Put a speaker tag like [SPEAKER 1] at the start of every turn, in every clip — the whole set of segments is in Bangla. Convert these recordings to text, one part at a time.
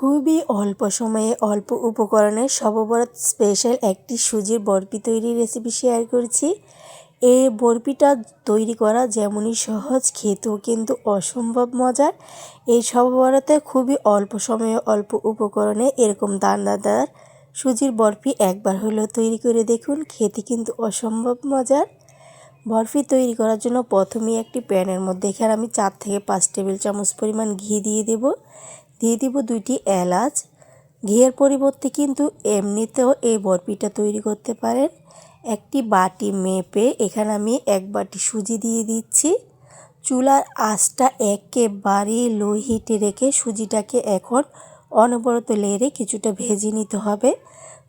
[SPEAKER 1] খুবই অল্প সময়ে অল্প উপকরণে সববরত স্পেশাল একটি সুজির বরফি তৈরির রেসিপি শেয়ার করছি। এই বরফিটা তৈরি করা যেমনই সহজ, খেতেও কিন্তু অসম্ভব মজার। এই সববরতে খুবই অল্প সময়ে অল্প উপকরণে এরকম দানাদার সুজির বরফি একবার হলেও তৈরি করে দেখুন, খেতে কিন্তু অসম্ভব মজার। বরফি তৈরি করার জন্য প্রথমেই একটি প্যানের মধ্যে, এখানে আমি চার থেকে পাঁচ টেবিল চামচ পরিমাণ ঘি দিয়ে দেব। দিয়ে দিব দুইটি এলাচ। ঘিয়ের পরিবর্তে কিন্তু এমনিতেও এই বরফিটা তৈরি করতে পারেন। একটি বাটি মেপে এখানে আমি এক বাটি সুজি দিয়ে দিচ্ছি। চুলার আঁচটা একেবারে লো হিটে রেখে সুজিটাকে এখন অনবরত লেড়ে কিছুটা ভেজে নিতে হবে।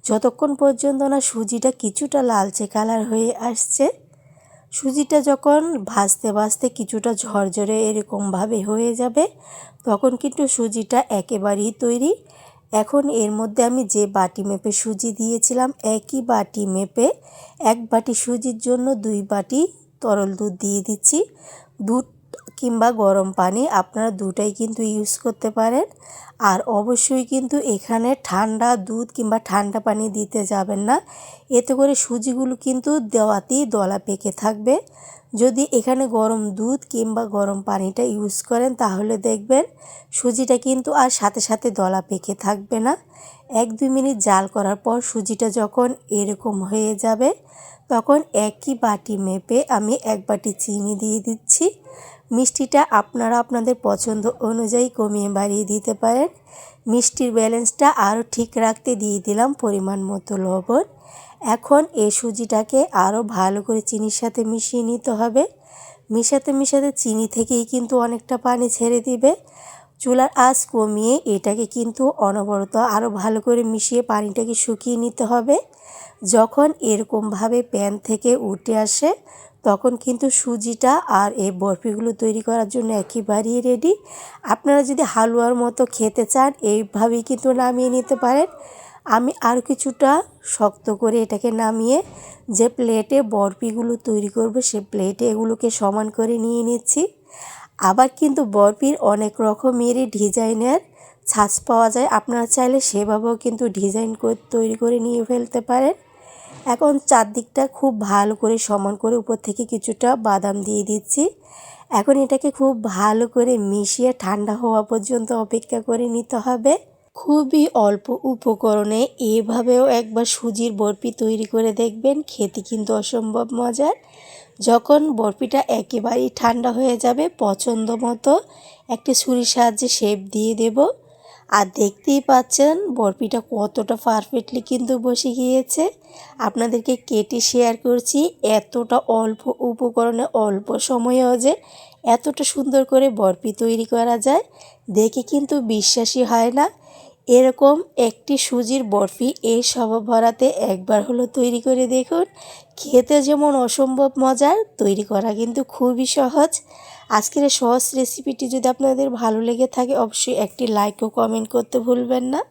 [SPEAKER 1] যতক্ষণ পর্যন্ত না সুজিটা কিছুটা লালচে কালার হয়ে আসছে সুজিটা যখন ভাজতে ভাজতে কিছুটা ঝরঝরে এরকমভাবে হয়ে যাবে, তখন কিন্তু সুজিটা একেবারেই তৈরি। এখন এর মধ্যে আমি যে বাটি মেপে সুজি দিয়েছিলাম, একই বাটি মেপে এক বাটি সুজির জন্য দুই বাটি তরল দুধ দিয়ে দিচ্ছি। দুধ কিংবা গরম পানি আপনারা দুটাই কিন্তু ইউজ করতে পারেন। আর অবশ্যই কিন্তু এখানে ঠান্ডা দুধ কিংবা ঠান্ডা পানি দিতে যাবেন না। এতে করে সুজিগুলো কিন্তু দেওয়াতেই দলা পেকে থাকবে। যদি এখানে গরম দুধ কিংবা গরম পানিটা ইউজ করেন, তাহলে দেখবেন সুজিটা কিন্তু আর সাথে সাথে দলা পেকে থাকবে না। এক দুই মিনিট জাল করার পর সুজিটা যখন এরকম হয়ে যাবে, তখন একই বাটি মেপে আমি এক বাটি চিনি দিয়ে দিচ্ছি। মিষ্টিটা আপনারা আপনাদের পছন্দ অনুযায়ী কমিয়ে বাড়িয়ে দিতে পারেন। মিষ্টির ব্যালেন্সটা আরও ঠিক রাখতে দিয়ে দিলাম পরিমাণ মতো লবণ। এখন এই সুজিটাকে আরও ভালো করে চিনির সাথে মিশিয়ে নিতে হবে। মিশাতে মিশাতে চিনি থেকেই কিন্তু অনেকটা পানি ছেড়ে দিবে। চুলার আঁচ কমিয়ে এটাকে কিন্তু অনবরত আরও ভালো করে মিশিয়ে পানিটাকে শুকিয়ে নিতে হবে। যখন এরকমভাবে প্যান থেকে উঠে আসে, তখন কিন্তু সুজিটা আর এই বরফিগুলো তৈরি করার জন্য একেবারেই রেডি আপনারা যদি হালুয়ার মতো খেতে চান, এইভাবেই কিন্তু নামিয়ে নিতে পারেন। আমি আর কিছুটা শক্ত করে এটাকে নামিয়ে যে প্লেটে বরফিগুলো তৈরি করব, সে প্লেটে এগুলোকে সমান করে নিয়ে নিচ্ছি। আবার কিন্তু বরফির অনেক রকমেরই ডিজাইনের ছাঁচ পাওয়া যায়। আপনারা চাইলে সেভাবেও কিন্তু ডিজাইন করে তৈরি করে নিয়ে ফেলতে পারেন। এখন চারদিকটা খুব ভালো করে সমান করে উপর থেকে কিছুটা বাদাম দিয়ে দিচ্ছি। এখন এটাকে খুব ভালো করে মিশিয়ে ঠান্ডা হওয়া পর্যন্ত অপেক্ষা করে নিতে হবে। খুবই অল্প উপকরণে এভাবেও একবার সুজির বরফি তৈরি করে দেখবেন, খেতে কিন্তু অসম্ভব মজার। যখন বরফিটা একেবারেই ঠান্ডা হয়ে যাবে, পছন্দ মতো একটি ছুরির সাহায্যে শেপ দিয়ে দেব। আর দেখতেই পাচ্ছেন, বরফিটা কতটা পারফেক্টলি কিন্তু বসে গিয়েছে। আপনাদেরকে কেটে শেয়ার করছি, এতটা অল্প উপকরণে, অল্প সময়েও যে এতটা সুন্দর করে বরফি তৈরি করা যায়, দেখে কিন্তু বিশ্বাসই হয় না। এরকম একটি সুজির বরফি এই ভরাতে একবার হলো তৈরি করে দেখুন। খেতে যেমন অসম্ভব মজার, তৈরি করা কিন্তু খুবই সহজ। আজকের সহজ রেসিপিটি যদি আপনাদের ভালো লেগে থাকে, অবশ্যই একটি লাইক ও কমেন্ট করতে ভুলবেন না।